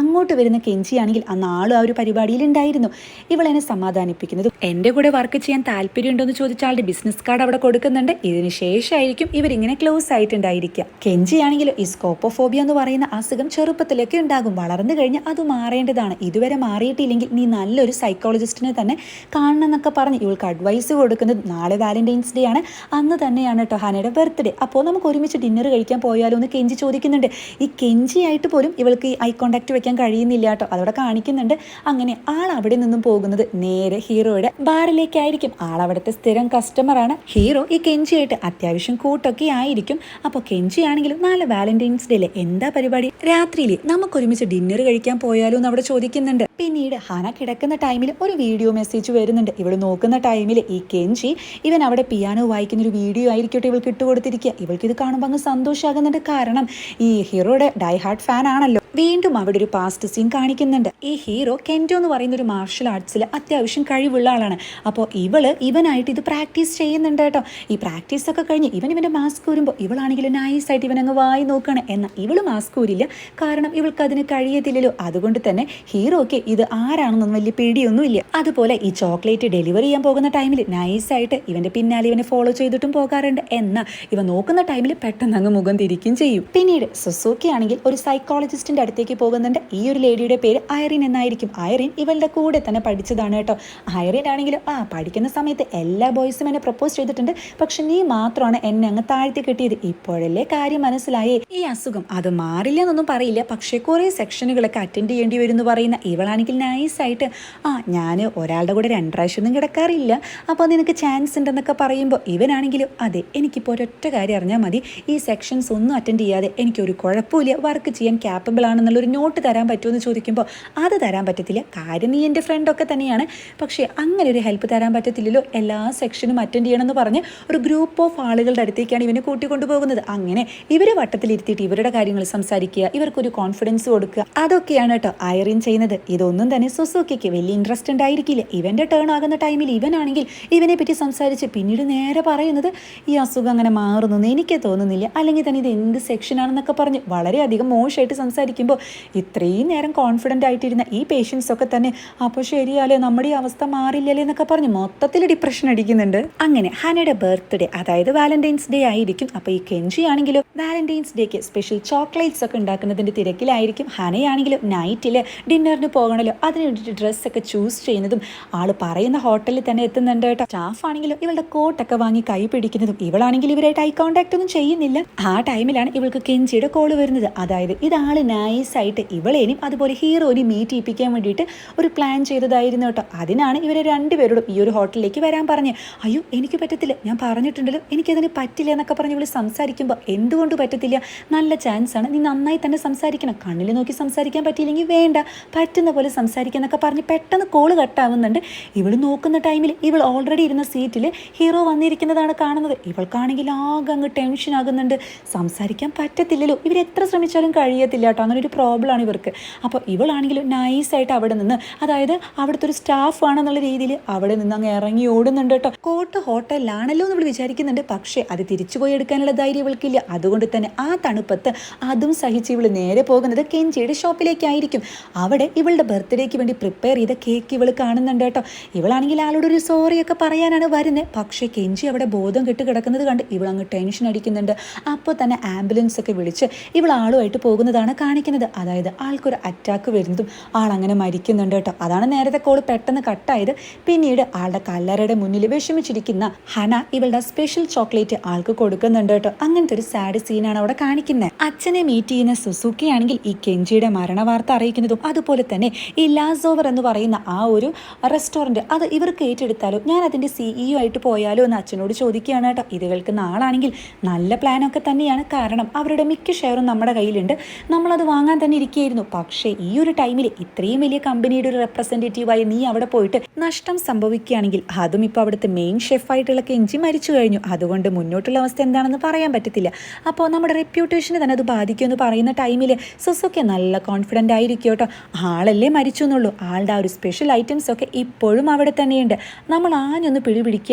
അങ്ങോട്ട് വരുന്ന കെഞ്ചിയാണെങ്കിൽ ആ നാളും ആ ഒരു പരിപാടിയിൽ ഉണ്ടായിരുന്നു. ഇവളെന്നെ സമാധാനിപ്പിക്കുന്നത് എന്റെ കൂടെ വർക്ക് ചെയ്യാൻ താല്പര്യമുണ്ടോ എന്ന് ചോദിച്ചാൽ ആളുടെ ബിസിനസ് കാർഡ് അവിടെ കൊടുക്കുന്നുണ്ട്. ഇതിന് ശേഷമായിരിക്കും ഇവരിങ്ങനെ ക്ലോസ് ആയിട്ടുണ്ടായിരിക്കുക. കെഞ്ചിയാണെങ്കിൽ ഈ സ്കോപ്പോഫോബിയ എന്ന് പറയുന്ന അസുഖം ചെറുപ്പത്തിലൊക്കെ ഉണ്ടാകും. വളർന്നു കഴിഞ്ഞാൽ അത് മാറേണ്ടതാണ്. ഇതുവരെ മാറിയിട്ടില്ലെങ്കിൽ നീ നല്ലൊരു സൈക്കോളജിസ്റ്റിനെ തന്നെ കാണണം എന്നൊക്കെ പറഞ്ഞ് ഇവൾക്ക് അഡ്വൈസ് കൊടുക്കുന്നത് നാളെ വാലന്റൈൻസ് ഡേ ആണ്. അന്ന് തന്നെയാണ് കേട്ടോ ഹാനയുടെ ബർത്ത്ഡേ. അപ്പോൾ നമുക്ക് ഒരുമിച്ച് ഡിന്നർ കഴിക്കാൻ പോയാലോ എന്ന് കെഞ്ചി ചോദിക്കുന്നുണ്ട്. ഈ കെഞ്ചിയായിട്ട് പോലും ഇവൾക്ക് ഈ ഐ കോണ്ടാക്ട് വെക്കാൻ കഴിയുന്നില്ല കേട്ടോ അതവിടെ കാണിക്കുന്നുണ്ട്. അങ്ങനെ ആൾ അവിടെ നിന്നും പോകുന്നത് നേരെ ഹീറോയുടെ ബാറിലേക്കായിരിക്കും. ആൾ അവിടുത്തെ സ്ഥിരം കസ്റ്റമറാണ് ഹീറോ ഈ കെഞ്ചിയായിട്ട് അത്യാവശ്യം കൂട്ടൊക്കെ ആയിരിക്കും. അപ്പോൾ കെഞ്ചി ആണെങ്കിലും നാളെ വാലന്റൈൻസ് ഡേയിലെ എന്താ പരിപാടി? രാത്രിയിൽ നമുക്ക് ഒരുമിച്ച് ഡിന്നർ കഴിക്കാൻ പോയാലോ എന്ന് അവിടെ ചോദിക്കുന്നുണ്ട്. പിന്നീട് ഹാന കിടക്കുന്ന ടൈമിൽ ഒരു വീഡിയോ മെസ്സേജ് വരുന്നുണ്ട്. ഇവൾ നോക്കുന്ന ടൈമിൽ ഈ കെഞ്ചി ഇവൻ അവിടെ പിയാനോ വായിക്കുന്ന ഒരു വീഡിയോ ആയിരിക്കട്ടെ ഇവൾക്ക് ഇട്ടുകൊടുത്തിരിക്കുക ഇവൾക്ക് ഇത് കാണുമ്പോൾ അങ്ങ് സന്തോഷമാകുന്നുണ്ട് കാരണം ഈ ഹീറോയുടെ ഡൈ ഹാർട്ട് ഫാൻ ആണല്ലോ. വീണ്ടും അവിടെ ഒരു പാസ്റ്റ് സീൻ കാണിക്കുന്നുണ്ട്. ഈ ഹീറോ കെന്റോ എന്ന് പറയുന്ന ഒരു മാർഷൽ ആർട്സിൽ അത്യാവശ്യം കഴിവുള്ള ആളാണ്. അപ്പോൾ ഇവൾ ഇവനായിട്ട് ഇത് പ്രാക്ടീസ് ചെയ്യുന്നുണ്ട് കേട്ടോ. ഈ പ്രാക്ടീസ് ഒക്കെ കഴിഞ്ഞ് ഇവൻ ഇവന്റെ മാസ്ക് വരുമ്പോൾ ഇവളാണെങ്കിൽ നൈസായിട്ട് ഇവൻ വായി നോക്കുകയാണ് എന്നാൽ ഇവൾ മാസ്ക് ഊരില്ല. കാരണം ഇവൾക്ക് അതിന് കഴിയത്തില്ലല്ലോ. അതുകൊണ്ട് തന്നെ ഹീറോയ്ക്ക് ഇത് ആരാണെന്നൊന്നും വലിയ പേടിയൊന്നുമില്ല. അതുപോലെ ഈ ചോക്ലേറ്റ് ഡെലിവറി ചെയ്യാൻ പോകുന്ന ടൈമിൽ നൈസായിട്ട് ഇവന്റെ പിന്നാലെ ഇവനെ ഫോളോ ചെയ്തിട്ടും പോകാറുണ്ട്. എന്ന ഇവ നോക്കുന്ന ടൈമിൽ പെട്ടെന്ന് അങ്ങ് മുഖം തിരിക്കും ചെയ്യും. പിന്നീട് സുസൂക്കി ആണെങ്കിൽ ഒരു സൈക്കോളജിസ്റ്റിന്റെ അടുത്തേക്ക് പോകുന്നുണ്ട്. ഈ ഒരു ലേഡിയുടെ പേര് ഐറിൻ എന്നായിരിക്കും. ഐറിൻ ഇവളുടെ കൂടെ തന്നെ പഠിച്ചതാണ് കേട്ടോ. ഐറിൻ ആണെങ്കിലും ആ പഠിക്കുന്ന സമയത്ത് എല്ലാ ബോയ്സും എന്നെ പ്രപ്പോസ് ചെയ്തിട്ടുണ്ട്. പക്ഷെ നീ മാത്രമാണ് എന്നെ അങ്ങ് താഴ്ത്തി കിട്ടിയത്. ഇപ്പോഴല്ലേ കാര്യം മനസ്സിലായേ. ഈ അസുഖം അത് മാറില്ല എന്നൊന്നും പറയില്ല. പക്ഷേ കുറേ സെക്ഷനുകളൊക്കെ അറ്റൻഡ് ചെയ്യേണ്ടി വരും എന്ന് പറയുന്ന ഇവളാണെങ്കിൽ നൈസായിട്ട് ആ ഞാൻ ഒരാളുടെ കൂടെ രണ്ട് പ്രാവശ്യമൊന്നും കിടക്കാറില്ല. അപ്പോൾ നിനക്ക് ചാൻസ് ഉണ്ടെന്നൊക്കെ പറയുമ്പോൾ ഇവനാണെങ്കിലും അതെ എനിക്കിപ്പോൾ ഒരൊറ്റ കാര്യം അറിഞ്ഞാൽ മതി. ഈ സെക്ഷൻസ് ഒന്നും അറ്റൻഡ് ചെയ്യാതെ എനിക്കൊരു കുഴപ്പമില്ല. വർക്ക് ചെയ്യാൻ ക്യാപ്പബിൾ ആണെന്നുള്ളൊരു നോട്ട് തരാൻ പറ്റുമെന്ന് ചോദിക്കുമ്പോൾ അത് തരാൻ പറ്റത്തില്ല. കാര്യം നീ എന്റെ ഫ്രണ്ടൊക്കെ തന്നെയാണ്. പക്ഷേ അങ്ങനെ ഒരു ഹെൽപ്പ് തരാൻ പറ്റത്തില്ലല്ലോ. എല്ലാ സെക്ഷനും അറ്റൻഡ് ചെയ്യണമെന്ന് പറഞ്ഞ് ഒരു ഗ്രൂപ്പ് ഓഫ് ആളുകളുടെ അടുത്തേക്കാണ് ഇവനെ കൂട്ടിക്കൊണ്ടുപോകുന്നത് അങ്ങനെ ഇവരെ വട്ടത്തിലിരുത്തിയിട്ട് ഇവരുടെ കാര്യങ്ങൾ സംസാരിക്കുക ഇവർക്കൊരു കോൺഫിഡൻസ് കൊടുക്കുക അതൊക്കെയാണ് കേട്ടോ അയറിൻ ചെയ്യുന്നത്. ഇതൊന്നും തന്നെ സുസൂക്കിക്ക് വലിയ ഇൻട്രസ്റ്റ് ഉണ്ടായിരിക്കില്ല. ഇവന്റെ ടേൺ ആകുന്ന ടൈമിൽ ഇവനാണെങ്കിൽ ഇവനെ പറ്റി സംസാരിച്ച് പിന്നീട് നേരെ പറയുന്നത് ഈ അസുഖം അങ്ങനെ മാറുന്നു എനിക്ക് തോന്നുന്നില്ല. അല്ലെങ്കിൽ തന്നെ ഇത് എന്ത് സെക്ഷനാണെന്നൊക്കെ പറഞ്ഞ് വളരെയധികം മോശമായിട്ട് സംസാരിക്കുമ്പോൾ ഇത്രയും നേരം കോൺഫിഡന്റ് ആയിട്ടിരുന്ന ഈ പേഷ്യൻസ് ഒക്കെ തന്നെ അപ്പോൾ ശരിയാലേ നമ്മുടെ ഈ അവസ്ഥ മാറില്ലല്ലേ എന്നൊക്കെ പറഞ്ഞ് മൊത്തത്തിൽ ഡിപ്രഷൻ അടിക്കുന്നുണ്ട്. അങ്ങനെ ഹാനയുടെ ബർത്ത്ഡേ അതായത് വാലന്റൈൻസ് ഡേ ആയിരിക്കും. അപ്പോൾ ഈ കെഞ്ചി ആണെങ്കിലും വാലന്റൈൻസ് ഡേക്ക് സ്പെഷ്യൽ ചോക്ലേറ്റ്സ് ഒക്കെ ഉണ്ടാക്കുന്നതിന്റെ തിരക്കിലായിരിക്കും. ഹനയാണെങ്കിലും നൈറ്റിൽ ഡിന്നറിന് പോകണമല്ലോ അതിന് വേണ്ടിയിട്ട് ഡ്രസ്സൊക്കെ ചൂസ് ചെയ്യുന്നതും ആൾ പറയുന്ന ഹോട്ടലിൽ തന്നെ എത്തുന്നുണ്ട് കേട്ടോ. സ്റ്റാഫ് ആണെങ്കിലും ഇവളുടെ കോട്ടൊക്കെ വാങ്ങി കൈ പിടിക്കുന്നതും ഇവളാണെങ്കിൽ ഇവരായിട്ട് ഐ കോണ്ടാക്ട് ഒന്നും ചെയ്യുന്നില്ല. ആ ടൈമിലാണ് ഇവൾക്ക് കെഞ്ചിയുടെ കോൾ വരുന്നത്. അതായത് ഇതാൾ നൈസായിട്ട് ഇവളേനും അതുപോലെ ഹീറോനെ മീറ്റ് ചെയ്യിപ്പിക്കാൻ വേണ്ടിയിട്ട് ഒരു പ്ലാൻ ചെയ്തതായിരുന്നു കേട്ടോ. അതിനാണ് ഇവരെ രണ്ടുപേരോടും ഈ ഒരു ഹോട്ടലിലേക്ക് വരാൻ പറഞ്ഞ്. അയ്യോ എനിക്ക് പറ്റത്തില്ല. ഞാൻ പറഞ്ഞിട്ടുണ്ടല്ലോ. എനിക്കതിന് പറ്റില്ല എന്നൊക്കെ പറഞ്ഞ് ഇവൾ സംസാരിക്കുമ്പോൾ എന്തുകൊണ്ട് പറ്റത്തില്ല? നല്ല ചാൻസ് ആണ്. നീ നന്നായി തന്നെ സംസാരിക്കണം. കണ്ണിൽ നോക്കി സംസാരിക്കാൻ പറ്റിയില്ലെങ്കിൽ വേണ്ട. പറ്റുന്ന പോലെ സംസാരിക്കുക എന്നൊക്കെ പറഞ്ഞ് പെട്ടെന്ന് കോൾ കട്ടാവുന്നുണ്ട് ഇവൾ നോക്കുന്ന ടൈമിൽ ഇവൾ ഓൾറെഡി ഇരുന്ന സീറ്റിൽ ഹീറോ വന്നിരിക്കുന്നതാണ് കാണുന്നത്. ഇവൾക്കാണെങ്കിൽ ആകെ അങ്ങ് ടെൻഷൻ ആകുന്നുണ്ട്. സംസാരിക്കാൻ പറ്റത്തില്ലല്ലോ. ഇവർ എത്ര ശ്രമിച്ചാലും കഴിയത്തില്ല കേട്ടോ. അങ്ങനെ ഒരു പ്രോബ്ലമാണ് ഇവർക്ക്. അപ്പോൾ ഇവളാണെങ്കിലും നൈസായിട്ട് അവിടെ നിന്ന് അതായത് അവിടുത്തെ ഒരു സ്റ്റാഫ് ആണെന്നുള്ള രീതിയിൽ അവിടെ നിന്ന് അങ്ങ് ഇറങ്ങി ഓടുന്നുണ്ട് കേട്ടോ. കോട്ട് ഹോട്ടലിലാണല്ലോ എന്ന് ഇവൾ വിചാരിക്കുന്നുണ്ട്. പക്ഷേ അത് തിരിച്ചു പോയി എടുക്കാനുള്ള ധൈര്യം ഇവൾക്കില്ല. അതുകൊണ്ട് തന്നെ ആ തണുപ്പത്ത് അതും സഹിച്ച് ഇവൾ നേരെ പോകുന്നത് കെഞ്ചിയുടെ ഷോപ്പിലേക്കായിരിക്കും. അവിടെ ഇവളുടെ ബർത്ത്ഡേക്ക് വേണ്ടി പ്രിപ്പയർ ചെയ്ത കേക്ക് ഇവൾ കാണുന്നുണ്ട് കേട്ടോ. ഇവളാണെങ്കിൽ ആളോട് ഒരു സോറിയൊക്കെ പറയാനാണ് വരുന്നത്. പക്ഷേ കെഞ്ചി അവിടെ ബോധം കെട്ട് കിടക്കുന്നത് കണ്ട് ഇവളങ്ങ് ടെൻഷൻ അടിക്കുന്നുണ്ട്. അപ്പോൾ തന്നെ ആംബുലൻസ് ഒക്കെ വിളിച്ച് ഇവൾ ആളുമായിട്ട് പോകുന്നതാണ് കാണിക്കുന്നത്. അതായത് ആൾക്കൊരു അറ്റാക്ക് വരുന്നതും ആൾ അങ്ങനെ മരിക്കുന്നുണ്ട് കേട്ടോ. അതാണ് നേരത്തെ കോൾ പെട്ടെന്ന് കട്ടായത് പിന്നീട് ആളുടെ കല്ലറയുടെ മുന്നിൽ വിഷമിച്ചിരിക്കുന്ന ഹന ഇവളുടെ സ്പെഷ്യൽ ചോക്ലേറ്റ് ആൾക്ക് കൊടുക്കുന്നുണ്ട് കേട്ടോ. അങ്ങനത്തെ ഒരു സാഡ് സീനാണ് അവിടെ കാണിക്കുന്നത്. അച്ഛനെ മീറ്റ് ചെയ്യുന്ന സുസുക്കി ആണെങ്കിൽ ഈ കെഞ്ചിയുടെ മരണ വാർത്ത അറിയിക്കുന്നതും അതുപോലെ തന്നെ ഈ ലാസോവർ എന്ന് പറയുന്ന ആ ഒരു റെസ്റ്റോറന്റ് അത് ഇവർക്ക് ഏറ്റെടുത്താലും? ഞാൻ അതിന്റെ സിഇഒ ആയിട്ട് പോയാലോ എന്ന് അച്ഛനോട് ചോദിക്കുകയാണ് കേട്ടോ. ഇതുകൾക്ക് കേൾക്കുന്ന ആളാണെങ്കിൽ നല്ല പ്ലാനൊക്കെ തന്നെയാണ്. കാരണം അവരുടെ മിക്ക ഷെയറും നമ്മുടെ കയ്യിലുണ്ട്. നമ്മളത് വാങ്ങാൻ തന്നെ ഇരിക്കുകയായിരുന്നു. പക്ഷേ ഈ ഒരു ടൈമിൽ ഇത്രയും വലിയ കമ്പനിയുടെ ഒരു റെപ്രസെന്റേറ്റീവായി നീ അവിടെ പോയിട്ട് നഷ്ടം സംഭവിക്കുകയാണെങ്കിൽ അതും ഇപ്പോൾ അവിടുത്തെ മെയിൻ ഷെഫായിട്ടുള്ള കെഞ്ചി മരിച്ചു കഴിഞ്ഞു. അതുകൊണ്ട് മുന്നോട്ടുള്ള അവസ്ഥ എന്താണെന്ന് പറയാൻ പറ്റത്തില്ല. അപ്പോൾ നമ്മുടെ റെപ്യൂട്ടേഷന് തന്നെ അത് ബാധിക്കുമെന്ന് പറയുന്ന ടൈമിൽ സുസുക്കെ നല്ല കോൺഫിഡന്റ് ആയിരിക്കും കേട്ടോ. ആളല്ലേ മരിച്ചു എന്നുള്ളൂ. ആളുടെ ആ ഒരു സ്പെഷ്യൽ ഐറ്റംസ് ഒക്കെ ഇപ്പോഴും അവിടെ തന്നെയുണ്ട്. നമ്മൾ ആഞ്ഞൊന്ന്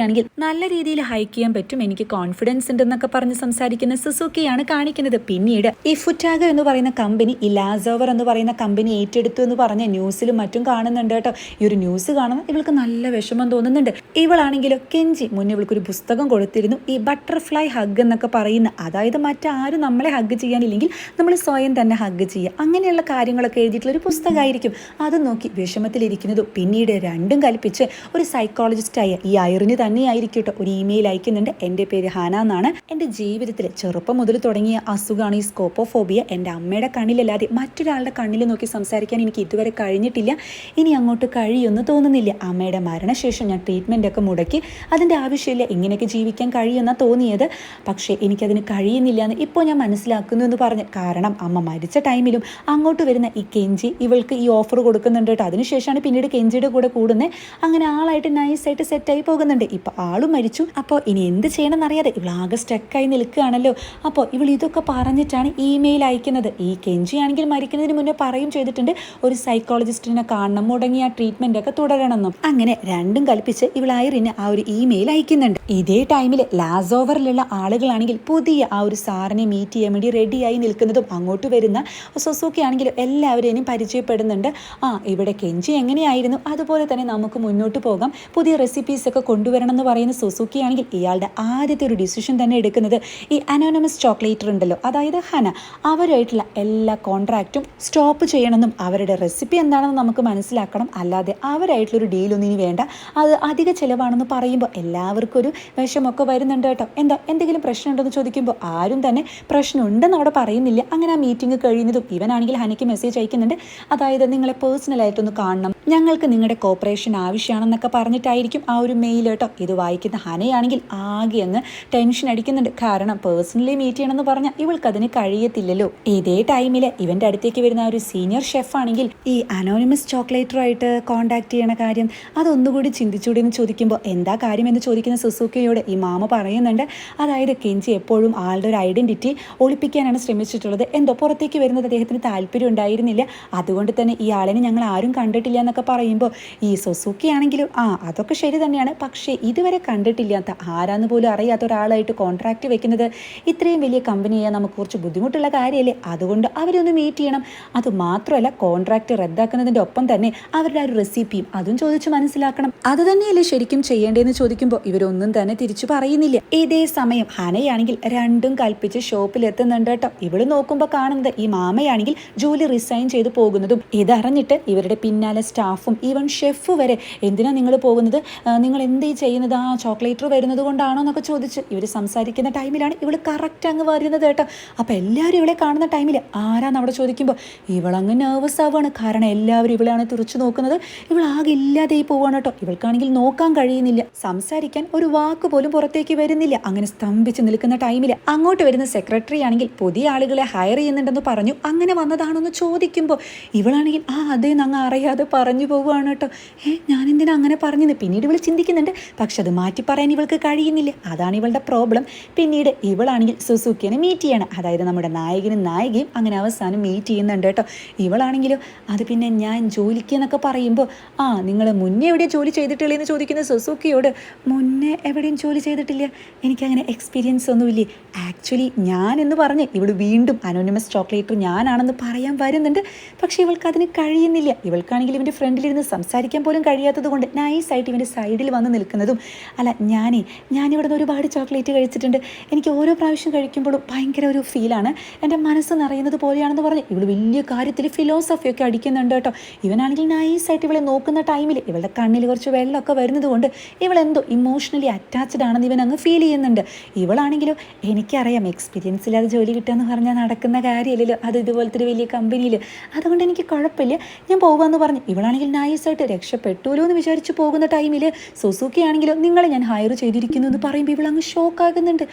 പിടിപിടിക്കുകയാണെങ്കിൽ നല്ല രീതിയിൽ ഹൈക്ക് ചെയ്യാൻ പറ്റും. എനിക്ക് കോൺഫിഡൻസ് ഉണ്ടെന്നൊക്കെ പറഞ്ഞ് സംസാരിക്കുന്ന സുസുക്കിയാണ് കാണിക്കുന്നത്. പിന്നീട് ഈ ഫുറ്റാഗ എന്ന് പറയുന്ന കമ്പനി ഈ ലാസോവർ എന്ന് പറയുന്ന കമ്പനി ഏറ്റെടുത്തു എന്ന് പറഞ്ഞ ന്യൂസിലും മറ്റും കാണുന്നുണ്ട് കേട്ടോ. ഈ ഒരു ന്യൂസ് കാണുമ്പോൾ ഇവൾക്ക് നല്ല വിഷമം തോന്നുന്നുണ്ട്. ഇവളാണെങ്കിലോ കെഞ്ചി മുന്നേ ഇവൾക്ക് ഒരു പുസ്തകം കൊടുത്തിരുന്നു. ഈ ബട്ടർഫ്ലൈ ഹഗ് എന്നൊക്കെ പറയുന്ന അതായത് മറ്റാരും നമ്മളെ ഹഗ് ചെയ്യാനില്ലെങ്കിൽ നമ്മൾ സ്വയം തന്നെ ഹഗ് ചെയ്യുക. അങ്ങനെയുള്ള കാര്യങ്ങളൊക്കെ എഴുതിയിട്ടുള്ള ഒരു പുസ്തകമായിരിക്കും. അത് നോക്കി വിഷമത്തിലിരിക്കുന്നതും. പിന്നീട് രണ്ടും കൽപ്പിച്ച് ഒരു സൈക്കോളജിസ്റ്റായ ഈ ഐറിന് തന്നെയായിരിക്കും കേട്ടോ ഒരു ഇമെയിൽ അയക്കുന്നുണ്ട്. എന്റെ പേര് ഹാന എന്നാണ്. എന്റെ ജീവിതത്തിൽ ചെറുപ്പം മുതൽ തുടങ്ങിയ അസുഖമാണ് ഈ സ്കോപ്പോഫോബിയ എന്റെ അമ്മയുടെ കണ്ണിലല്ലാതെ മറ്റൊരാളുടെ കണ്ണിൽ നോക്കി സംസാരിക്കാൻ എനിക്ക് ഇതുവരെ കഴിഞ്ഞിട്ടില്ല. ഇനി അങ്ങോട്ട് കഴിയുമെന്ന് തോന്നുന്നില്ല. അമ്മയുടെ മരണശേഷം ഞാൻ ട്രീറ്റ്മെന്റ് ഒക്കെ മുടക്കി. അതിന്റെ ആവശ്യമില്ല. ഇങ്ങനെയൊക്കെ ജീവിക്കാൻ കഴിയുമെന്നാണ് തോന്നിയത്. പക്ഷേ എനിക്കതിന് കഴിയുന്നില്ല എന്ന് ഇപ്പോൾ ഞാൻ മനസ്സിലാക്കുന്നു എന്ന് പറഞ്ഞ് കാരണം അമ്മ മരിച്ച ടൈമിലും അങ്ങോട്ട് വരുന്ന ഈ കെഞ്ചി ഇവൾക്ക് ഈ ഓഫർ കൊടുക്കുന്നുണ്ട് കേട്ടോ. അതിനുശേഷമാണ് പിന്നീട് കെഞ്ചിയുടെ കൂടെ കൂടുന്നത്. അങ്ങനെ ആളായിട്ട് നൈസായിട്ട് സെറ്റായി പോകുന്നുണ്ട്. ഇപ്പോൾ ആളും മരിച്ചു. അപ്പോൾ ഇനി എന്ത് ചെയ്യണം എന്നറിയാതെ ഇവൾ ആകെ സ്റ്റക്കായി നിൽക്കുകയാണല്ലോ. അപ്പോൾ ഇവൾ ഇതൊക്കെ പറഞ്ഞിട്ടാണ് ഇമെയിൽ അയക്കുന്നത്. ഈ കെഞ്ചി ആണെങ്കിൽ മരിക്കുന്നതിന് മുന്നേ പറയും ചെയ്തിട്ടുണ്ട്. ഒരു സൈക്കോളജിസ്റ്റിനെ കാണണം മുടങ്ങി ആ ട്രീറ്റ്മെന്റ് ഒക്കെ തുടരണമെന്നും. അങ്ങനെ രണ്ടും കൽപ്പിച്ച് ഇവൾ ഐറിന് ആ ഒരു ഇമെയിൽ അയക്കുന്നുണ്ട്. ഇതേ ടൈമിൽ ലാസോവറിലുള്ള ആളുകളാണെങ്കിൽ പുതിയ ആ ഒരു സാറിനെ മീറ്റ് ചെയ്യാൻ വേണ്ടി റെഡിയായി നിൽക്കുന്നതും അങ്ങോട്ട് വരുന്ന സൊസൂക്കി ആണെങ്കിലും എല്ലാവരെയും പരിചയപ്പെടുന്നുണ്ട്. ആ ഇവിടെ കെഞ്ചി എങ്ങനെയായിരുന്നു? അതുപോലെ തന്നെ നമുക്ക് മുന്നോട്ട് പോകാം. പുതിയ റെസിപ്പീസ് ഒക്കെ കൊണ്ടുവരണം എന്ന് പറയുന്ന സുസുക്കി ആണെങ്കിൽ ഇയാളുടെ ആദ്യത്തെ ഒരു ഡിസിഷൻ തന്നെ എടുക്കുന്നത് ഈ അനോണമസ് ചോക്ലേറ്റർ ഉണ്ടല്ലോ. അതായത് ഹന അവരായിട്ടുള്ള എല്ലാ കോൺട്രാക്റ്റും സ്റ്റോപ്പ് ചെയ്യണമെന്നും അവരുടെ റെസിപ്പി എന്താണെന്ന് നമുക്ക് മനസ്സിലാക്കണം. അല്ലാതെ അവരായിട്ടുള്ള ഒരു ഡീലൊന്നും ഇനി വേണ്ട. അത് അധിക ചിലവാണെന്ന് പറയുമ്പോൾ എല്ലാവർക്കും ഒരു വിഷമൊക്കെ വരുന്നുണ്ട് കേട്ടോ. എന്താ എന്തെങ്കിലും പ്രശ്നമുണ്ടെന്ന് ചോദിക്കുമ്പോൾ ആരും തന്നെ പ്രശ്നമുണ്ടെന്ന് അവിടെ പറയുന്നില്ല. അങ്ങനെ ആ മീറ്റിംഗ് കഴിയുന്നതും ഇവനാണെങ്കിൽ ഹനയ്ക്ക് മെസ്സേജ് അയക്കുന്നുണ്ട്. അതായത് നിങ്ങളെ പേഴ്സണലായിട്ടൊന്ന് കാണണം. ഞങ്ങൾക്ക് നിങ്ങളുടെ കോപ്പറേഷൻ ആവശ്യമാണെന്നൊക്കെ പറഞ്ഞിട്ടായിരിക്കും ആ ഒരു മെയിൽ കേട്ടോ. ഇത് വായിക്കുന്ന ഹനയാണെങ്കിൽ ആകെ അങ്ങ് ടെൻഷൻ അടിക്കുന്നുണ്ട്. കാരണം പേഴ്സണലി മീറ്റ് ചെയ്യണമെന്ന് പറഞ്ഞാൽ ഇവൾക്ക് അതിന് കഴിയത്തില്ലല്ലോ. ഇതേ ടൈമിൽ ഇവന്റെ അടുത്തേക്ക് വരുന്ന ഒരു സീനിയർ ഷെഫ് ആണെങ്കിൽ ഈ അനോണിമസ് ചോക്ലേറ്ററുമായിട്ട് കോൺടാക്ട് ചെയ്യണ കാര്യം അതൊന്നുകൂടി ചിന്തിച്ചൂടെ എന്ന് ചോദിക്കുമ്പോൾ എന്താ കാര്യം എന്ന് ചോദിക്കുന്ന സുസുക്കയോട് ഈ മാമ പറയുന്നുണ്ട്. അതായത് കെഞ്ചി എപ്പോഴും ആളുടെ ഒരു ഐഡന്റിറ്റി ഒളിപ്പിക്കാനാണ് ശ്രമിച്ചിട്ടുള്ളത്. എന്തോ പുറത്തേക്ക് വരുന്നത് അദ്ദേഹത്തിന് താല്പര്യം ഉണ്ടായിരുന്നില്ല. അതുകൊണ്ട് തന്നെ ഈ ആളിനെ ഞങ്ങൾ ആരും കണ്ടിട്ടില്ല എന്നൊക്കെ പറയുമ്പോൾ ഈ സുസുക്കി ആണെങ്കിലും ആ അതൊക്കെ ശരി തന്നെയാണ്. പക്ഷേ ഇതുവരെ കണ്ടിട്ടില്ലാത്ത ആരാന്ന് പോലും അറിയാത്ത ഒരാളായിട്ട് കോൺട്രാക്റ്റ് വെക്കുന്നത് ഇത്രയും വലിയ കമ്പനിയെ നമുക്ക് കുറച്ച് ബുദ്ധിമുട്ടുള്ള കാര്യമല്ലേ അതുകൊണ്ട് അവരൊന്ന് മീറ്റ് ചെയ്യണം. അത് മാത്രമല്ല കോൺട്രാക്റ്റ് റദ്ദാക്കുന്നതിന്റെ ഒപ്പം തന്നെ അവരുടെ ആ ഒരു റെസിപ്പിയും അതും ചോദിച്ച് മനസ്സിലാക്കണം. അത് തന്നെയല്ലേ ശരിക്കും ചെയ്യേണ്ടതെന്ന് ചോദിക്കുമ്പോൾ ഇവരൊന്നും തന്നെ തിരിച്ചു പറയുന്നില്ല. ഇതേ സമയം ഹനയാണെങ്കിൽ രണ്ടും കൽപ്പിച്ച് ഷോപ്പിൽ എത്തുന്നുണ്ട് കേട്ടോ. ഇവൾ നോക്കുമ്പോൾ കാണുന്നത് ഈ മാമയാണെങ്കിൽ ജോലി റിസൈൻ ചെയ്തു പോകുന്നതും ഇതറിഞ്ഞിട്ട് ഇവരുടെ പിന്നാലെ സ്റ്റാഫും ഈവൻ ഷെഫ് വരെ എന്തിനാ നിങ്ങൾ പോകുന്നത്? നിങ്ങൾ എന്ത് ഈ ചെയ്യുന്നത് ആ ചോക്ലേറ്റർ വരുന്നത് കൊണ്ടാണോ എന്നൊക്കെ ചോദിച്ച് ഇവർ സംസാരിക്കുന്ന ടൈമിലാണ് ഇവൾ കറക്റ്റ് അങ്ങ് വരുന്നത് കേട്ടോ. അപ്പോൾ എല്ലാവരും ഇവളെ കാണുന്ന ടൈമിൽ ആരാന്ന് അവിടെ ചോദിക്കുമ്പോൾ ഇവളങ്ങ് നെർവസ് ആവുകയാണ് കാരണം എല്ലാവരും ഇവളെയാണ് തുറച്ചു നോക്കുന്നത്. ഇവൾ ആകെ ഇല്ലാതെ പോവാണ് കേട്ടോ. ഇവൾക്കാണെങ്കിൽ നോക്കാൻ കഴിയുന്നില്ല. സംസാരിക്കാൻ ഒരു വാക്ക് പോലും പുറത്തേക്ക് വരുന്നില്ല. അങ്ങനെ സ്തംഭിച്ച് നിൽക്കുന്ന ടൈമിൽ അങ്ങോട്ട് വരുന്ന സെക്രട്ടറി ആണെങ്കിൽ പുതിയ ആളുകളെ ഹയർ ചെയ്യുന്നുണ്ടെന്ന് പറഞ്ഞു. അങ്ങനെ വന്നതാണെന്ന് ചോദിക്കുമ്പോൾ ഇവളാണെങ്കിൽ ആ അതേ അങ്ങ് അറിയാതെ പറഞ്ഞു പോവുകയാണ് കേട്ടോ. ഏ ഞാൻ എന്തിനാ അങ്ങനെ പറഞ്ഞത് പിന്നീട് ഇവൾ ചിന്തിക്കുന്നുണ്ട്. പക്ഷെ അത് മാറ്റി പറയാൻ ഇവൾക്ക് കഴിയുന്നില്ല. അതാണ് ഇവളുടെ പ്രോബ്ലം പിന്നീട് ഇവളാണെങ്കിൽ സുസുക്കിനെ മീറ്റ് ചെയ്യണം. അതായത് നമ്മുടെ നായകനും നായികയും അങ്ങനെ അവസാനം മീറ്റ് ചെയ്യുന്നുണ്ട് കേട്ടോ. ഇവളാണെങ്കിലും അത് പിന്നെ ഞാൻ ജോലിക്ക് എന്നൊക്കെ പറയുമ്പോൾ ആ നിങ്ങൾ മുന്നേ എവിടെയും ജോലി ചെയ്തിട്ടില്ലേ എന്ന് ചോദിക്കുന്ന സുസുക്കിയോട് മുന്നേ എവിടെയും ജോലി ചെയ്തിട്ടില്ല. എനിക്കങ്ങനെ എക്സ്പീരിയൻസ് ഒന്നുമില്ലേ? ആക്ച്വലി ഞാൻ എന്ന് പറഞ്ഞ് ഇവൾ വീണ്ടും അനോണിമസ് ചോക്ലേറ്റർ ഞാനാണെന്ന് പറയാൻ വരുന്നുണ്ട്. പക്ഷേ ഇവൾക്ക് അതിന് കഴിയുന്നില്ല. ഇവൾക്കാണെങ്കിൽ ഇവന്റെ ഫ്രണ്ടിലിരുന്ന് സംസാരിക്കാൻ പോലും കഴിയാത്തത് കൊണ്ട് നൈസായിട്ട് ഇവന്റെ സൈഡിൽ വന്ന് നിൽക്കുന്നതും അല്ല ഞാനേ ഞാനിവിടെ നിന്ന് ഒരുപാട് ചോക്ലേറ്റ് കഴിച്ചിട്ടുണ്ട്. എനിക്ക് ഓരോ പ്രാവശ്യം കഴിക്കുമ്പോഴും ഭയങ്കര ഒരു ഫീലാണ്. എന്റെ മനസ്സ് നിറയുന്നത് പോലെയാണെന്ന് പറഞ്ഞ് ഇവൾ വലിയ കാര്യത്തിൽ ഫിലോസഫിയൊക്കെ അടിക്കുന്നുണ്ട് കേട്ടോ. ഇവനാണെങ്കിൽ നൈസായിട്ട് ഇവളെ നോക്കുന്ന ടൈമിൽ ഇവളുടെ കണ്ണിൽ കുറച്ച് വെള്ളമൊക്കെ വരുന്നത് കൊണ്ട് ഇവളെന്തോ ഇമോഷണലി അറ്റാച്ച്ഡ് ആണെന്ന് ഇവൻ അങ്ങ് ഫീൽ ചെയ്യുന്നുണ്ട്. ഇവളാണെങ്കിലും എനിക്കറിയാം എക്സ്പീരിയൻസ് ഇല്ലാതെ ജോലി കിട്ടുകയെന്ന് പറഞ്ഞാൽ നടക്കുന്ന കാര്യമില്ലല്ലോ. അത് ഇതുപോലത്തെ ഒരു വലിയ കമ്പനിയിൽ അതുകൊണ്ട് എനിക്ക് കുഴപ്പമില്ല. ഞാൻ പോകാമെന്ന് പറഞ്ഞു ഇവളാണെങ്കിൽ നൈസായിട്ട് രക്ഷപ്പെട്ടുല്ലോ എന്ന് വിചാരിച്ച് പോകുന്ന ടൈമിൽ സുസുക്കി ആണെങ്കിലോ നിങ്ങളെ ഞാൻ ഹയർ ചെയ്തിരിക്കുന്നു എന്ന് പറയുമ്പോൾ ഇവളങ്ങ് ഷോക്കാകുന്നുണ്ട്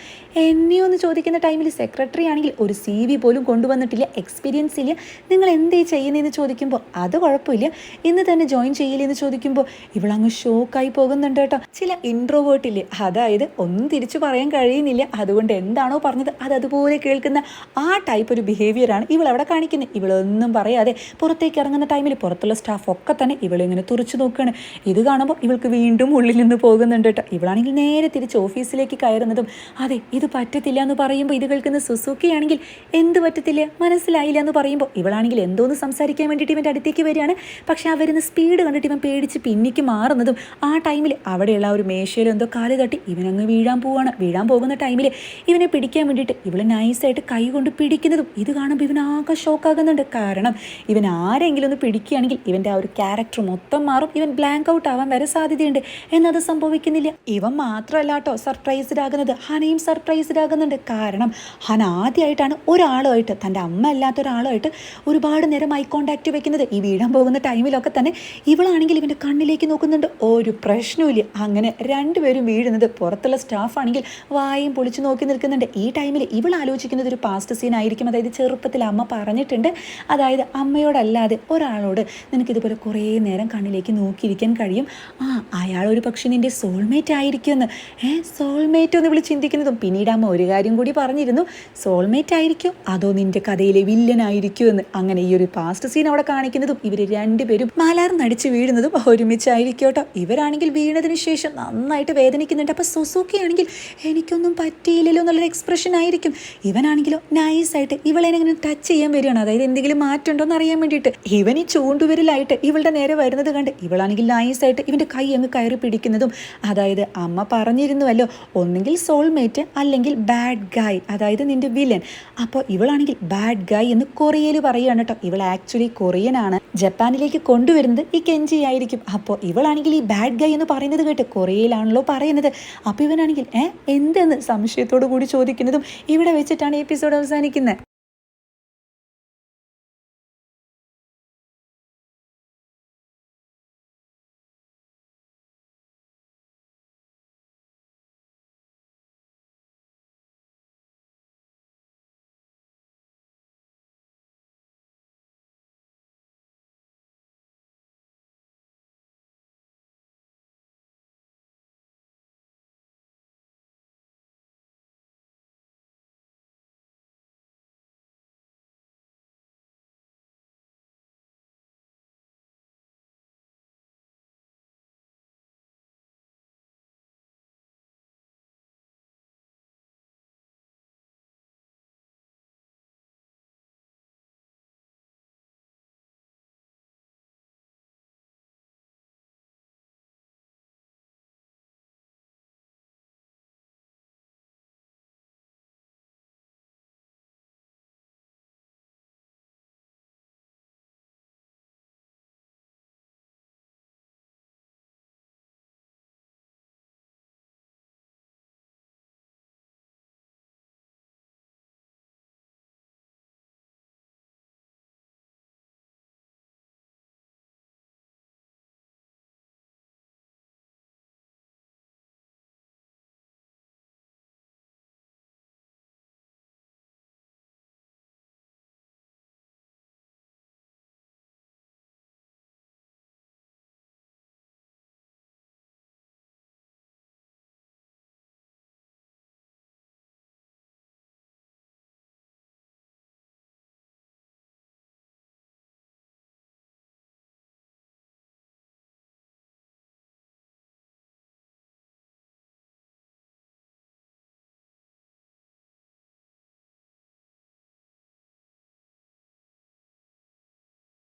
എന്നെയോ എന്ന് ചോദിക്കുന്ന ടൈമിൽ സെക്രട്ടറി ആണെങ്കിൽ ഒരു സി വി പോലും കൊണ്ടുവന്നിട്ടില്ല എക്സ്പീരിയൻസ് ഇല്ല. നിങ്ങൾ എന്തേ ചെയ്യുന്നതെന്ന് ചോദിക്കുമ്പോൾ അത് കുഴപ്പമില്ല. ഇന്ന് തന്നെ ജോയിൻ ചെയ്യില്ലെന്ന് ചോദിക്കുമ്പോൾ ഇവളങ്ങ് ഷോക്കായി പോകുന്നുണ്ട് കേട്ടോ. ചില ഇൻട്രോവേർട്ടില്ലേ അതായത് ഒന്നും തിരിച്ചു പറയാൻ കഴിയുന്നില്ല. അതുകൊണ്ട് എന്താണോ പറഞ്ഞത് അത് അതുപോലെ കേൾക്കുന്ന ആ ടൈപ്പ് ഒരു ബിഹേവിയറാണ് ഇവൾ അവിടെ കാണിക്കുന്നത്. ഇവളൊന്നും പറയാതെ പുറത്തേക്ക് ഇറങ്ങുന്ന ടൈമിൽ പുറത്തുള്ള സ്റ്റാഫ് ഒക്കെ തന്നെ ഇവളിങ്ങനെ തുറച്ചു നോക്കുകയാണ് ഇത് കാണുമ്പോൾ ഇവൾക്ക് വീണ്ടും ഉള്ളിൽ നിന്ന് പോകുന്നുണ്ട് കേട്ടോ ഇവളാണെങ്കിൽ നേരെ തിരിച്ച് ഓഫീസിലേക്ക് കയറുന്നതും അതെ ഇത് പറ്റത്തില്ല എന്ന് പറയുമ്പോൾ ഇത് കേൾക്കുന്ന സുസുക്കി ആണെങ്കിൽ എന്ത് പറ്റത്തില്ല? മനസ്സിലായില്ല എന്ന് പറയുമ്പോൾ ഇവളാണെങ്കിൽ എന്തോന്ന് സംസാരിക്കാൻ വേണ്ടിയിട്ട് ഇവന്റെ അടുത്തേക്ക് വരികയാണ്. പക്ഷേ ആ വരുന്ന സ്പീഡ് കണ്ടിട്ട് ഇവൻ പേടിച്ച് പിന്നിക്ക് മാറുന്നതും ആ ടൈമിൽ അവിടെയുള്ള ഒരു മേശയിൽ എന്തോ കാൽ തട്ടി ഇവനങ്ങ് വീഴാൻ പോവാണ്. വീഴാൻ പോകുന്ന ടൈമിൽ ഇവനെ പിടിക്കാൻ വേണ്ടിയിട്ട് ഇവൾ നൈസായിട്ട് കൈ കൊണ്ട് പിടിക്കുന്നതും ഇത് കാണുമ്പോൾ ഇവൻ ആകെ ഷോക്കാകുന്നുണ്ട് കാരണം ഇവൻ ആരെങ്കിലും ഒന്ന് പിടിക്കുകയാണെങ്കിൽ ഇവന്റെ ആ ഒരു ക്യാരക്ടർ മൊത്തം മാറും. ഇവൻ ബ്ലാങ്ക് ഔട്ട് ആവാൻ വരെ സാധ്യതയുണ്ട്. എന്നത് സംഭവിക്കുന്നില്ല ഇവൻ മാത്രമല്ല കേട്ടോ സർപ്രൈസ്ഡ് ആകുന്നത് ഹനയും സർപ്രൈസ്ഡ് ആകുന്നുണ്ട് കാരണം ഹന ആദ്യമായിട്ടാണ് ഒരാളുമായിട്ട് തന്റെ അമ്മ അല്ലാത്ത ഒരാളുമായിട്ട് ഒരുപാട് നേരം ഐ കോണ്ടാക്ട് വെക്കുന്നത്. ഈ വീഴാൻ പോകുന്ന ടൈമിലൊക്കെ തന്നെ ഇവളാണെങ്കിൽ ഇവന്റെ കണ്ണിലേക്ക് നോക്കുന്നുണ്ട്. ഒരു പ്രശ്നവുമില്ല. അങ്ങനെ രണ്ടുപേരും വീഴുന്നത് പുറത്തുള്ള സ്റ്റാഫ് ആണെങ്കിൽ വായും പൊളിച്ചു നോക്കി നിൽക്കുന്നുണ്ട്. ഈ ടൈമിൽ ഇവൾ ആലോചിക്കുന്നത് ഒരു പാസ്റ്റ് സീൻ ആയിരിക്കും. അതായത് ചെറുപ്പത്തിൽ അമ്മ പറഞ്ഞിട്ടുണ്ട്. അതായത് അമ്മയോടല്ലാതെ ഒരാളോട് നിനക്കിതുപോലെ കുറേ നേരം കണ്ണിലേക്ക് നോക്കിയിരിക്കാൻ കഴിയും. ആ അയാൾ ഒരു പക്ഷേ നിന്റെ സോൾമേറ്റ് ആയിരിക്കുമെന്ന്. ഏ സോൾമേറ്റ് എന്ന് വിളി ചിന്തിക്കുന്നതും പിന്നീട് അമ്മ ഒരു കാര്യം കൂടി പറഞ്ഞിരുന്നു. സോൾമേറ്റ് ആയിരിക്കും അതോ നിന്റെ കഥയിലെ വില്ലനായിരിക്കും എന്ന് അങ്ങനെ ഈ ഒരു പാസ്റ്റ് സീൻ അവിടെ കാണിക്കുന്നതും ഇവർ രണ്ടുപേരും മലർന്നടിച്ച് വീഴുന്നതും ഒരുമിച്ചായിരിക്കും കേട്ടോ ഇവരാണെങ്കിൽ വീണതിന് ശേഷം നന്നായിട്ട് വേദനിക്കുന്നുണ്ട്. അപ്പോൾ സുസുക്കി ആണെങ്കിൽ എനിക്കൊന്നും പറ്റിയില്ലല്ലോ എന്നുള്ളൊരു എക്സ്പ്രഷൻ ആയിരിക്കും. ഇവനാണെങ്കിലോ നൈസായിട്ട് ഇവളെ ഇങ്ങനെ ടച്ച് ചെയ്യാൻ വരികയാണ്. അതായത് എന്തെങ്കിലും മാറ്റമുണ്ടോ എന്ന് അറിയാൻ വേണ്ടിയിട്ട്. ഇവൻ ഈ ചൂണ്ടുവിരലായിട്ട് ഇവളുടെ നേരെ വരുന്നത് കണ്ട് ഇവളാണെങ്കിൽ നൈസായിട്ട് ഇവന്റെ കൈ അങ്ങ് കയറി പിടിക്കുന്നതും അതായത് അമ്മ പറഞ്ഞിരുന്നുവല്ലോ ഒന്നെങ്കിൽ സോൾമേറ്റ് അല്ലെങ്കിൽ ബാഡ് ഗായ് അതായത് നിന്റെ വില്ലൻ അപ്പോൾ ഇവളാണെങ്കിൽ ബാഡ് ഗായ് എന്ന് കൊറിയയിൽ പറയുകയാണ് കേട്ടോ. ഇവൾ ആക്ച്വലി കൊറിയനാണ് ജപ്പാനിലേക്ക് കൊണ്ടുവരുന്നത് ഈ കെഞ്ചി ആയിരിക്കും. അപ്പോൾ ഇവളാണെങ്കിൽ ഈ ബാഡ് ഗായ് എന്ന് പറയുന്നത് കേട്ട് കൊറിയയിലാണല്ലോ പറയുന്നത്. അപ്പോൾ ഇവനാണെങ്കിൽ ഏ എന്തെന്ന് സംശയത്തോടു കൂടി ചോദിക്കുന്നതും ഇവിടെ വെച്ചിട്ടാണ് എപ്പിസോഡ് അവസാനിക്കുന്നത്.